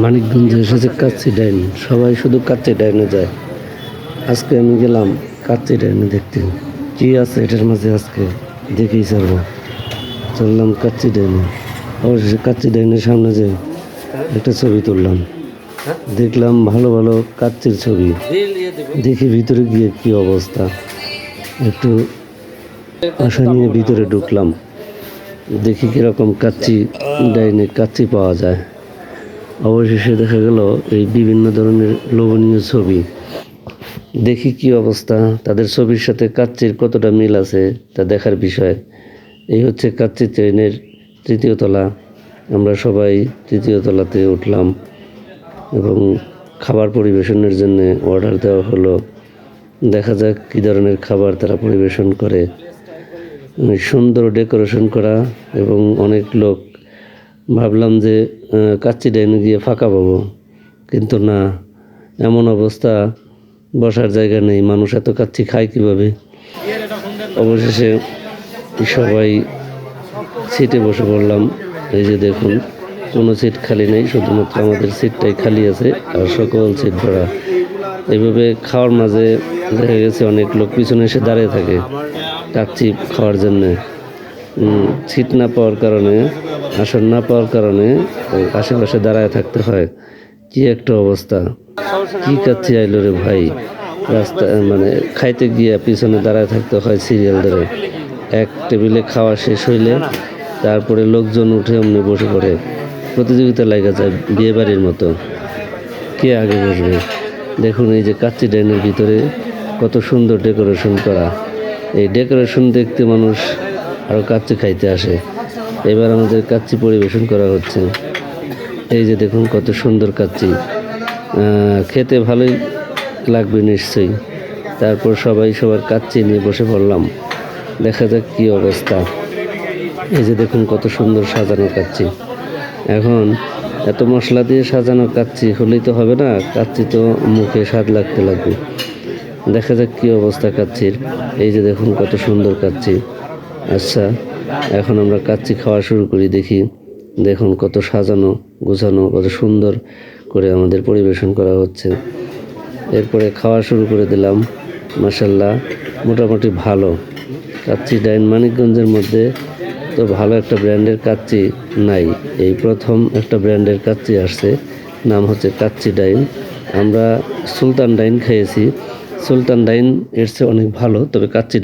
মানিকগঞ্জে এসেছে কাচ্চি ডাইন। সবাই শুধু কাচ্চি ডাইনে যায়। আজকে আমি গেলাম কাচ্চি ডাইনে দেখতে। কি আছে এটার মাঝে আজকে? দেখেই ছাড়বো। চললাম কাচ্চি ডাইনে। অবশেষে কাচ্চি ডাইনের সামনে যে একটা ছবি তুললাম। দেখলাম ভালো ভালো কাচ্চির ছবি। দেখি ভিতরে গিয়ে কি অবস্থা? একটু আশা নিয়ে ভিতরে ঢুকলাম। দেখি কীরকম কাচ্চি ডাইনে কাচ্চি পাওয়া যায়। অবশেষে দেখা গেল এই বিভিন্ন ধরনের লোভনীয় ছবি। দেখি কি অবস্থা। তাদের ছবির সাথে কাচ্চির কতটা মিল আছে তা দেখার বিষয়। এই হচ্ছে কাচ্চি ট্রেনের তৃতীয় তলা। আমরা সবাই তৃতীয় তলাতে উঠলাম এবং খাবার পরিবেশনের জন্য অর্ডার দেওয়া হলো। দেখা যাক কী ধরনের খাবার তারা পরিবেশন করে। সুন্দর ডেকোরেশন করা এবং অনেক লোক। ভাবলাম যে কাচ্চি ডাইনে গিয়ে ফাঁকা পাবো। কিন্তু না, এমন অবস্থা বসার জায়গা নেই। মানুষ এত কাচ্চি খায় কীভাবে? অবশেষে সবাই সিটে বসে পড়লাম। এই যে দেখুন, কোনো সিট খালি নেই, শুধুমাত্র আমাদের সিটটাই খালি আছে, আর সকল সিট ভরা। এইভাবে খাওয়ার মাঝে দেখা গেছে অনেক লোক পিছনে এসে দাঁড়িয়ে থাকে কাচ্চি খাওয়ার জন্যে। সিট না পাওয়ার কারণে আসন না পাওয়ার কারণে আশেপাশে দাঁড়ায় থাকতে হয়। কি একটা অবস্থা। কি কাচ্চি আইলো রে ভাই? রাস্তা মানে খাইতে গিয়ে পিছনে দাঁড়ায় থাকতে হয় সিরিয়াল ধরে। এক টেবিলে খাওয়া শেষ হইলে তারপরে লোকজন উঠে অমনি বসে পড়ে। প্রতিযোগিতা লাগা যায় বিয়ে বাড়ির মতো। কে আগে বসবে? দেখুন এই যে কাচ্চি ডাইনের ভিতরে কত সুন্দর ডেকোরেশন করা। এই ডেকোরেশন দেখতে মানুষ আরও কাচ্চি খাইতে আসে। এবার আমাদের কাচ্চি পরিবেশন করা হচ্ছে। এই যে দেখুন কত সুন্দর কাচ্চি। খেতে ভালোই লাগবে নিশ্চয়ই। তারপর সবাই সবার কাচ্চি নিয়ে বসে পড়লাম। দেখা যাক কী অবস্থা। এই যে দেখুন কত সুন্দর সাজানো কাচ্চি। এখন এত মশলা দিয়ে সাজানো কাচ্চি হলেই তো হবে না, কাচ্চি তো মুখে স্বাদ লাগতে লাগবে। দেখা যাক কী অবস্থা কাচ্চির। এই যে দেখুন কত সুন্দর কাচ্চি। আচ্ছা। এখন আমরা কাচ্চি খাওয়া শুরু করি, দেখি। দেখুন কত সাজানো, গোছানো, কত সুন্দর করে আমাদের পরিবেশন করা হচ্ছে। এরপরে খাওয়া শুরু করে দিলাম। মাসাল্লাহ মোটামুটি ভালো। কাচ্চি ডাইন মানিকগঞ্জের মধ্যে তো ভালো একটা ব্র্যান্ডের কাচ্চি নাই। এই প্রথম একটা ব্র্যান্ডের কাচ্চি আসছে, নাম হচ্ছে কাচ্চি ডাইন। আমরা সুলতান ডাইন খেয়েছি। সুলতান ডাইন এর চেয়ে অনেক ভালো, তবে কাচ্চি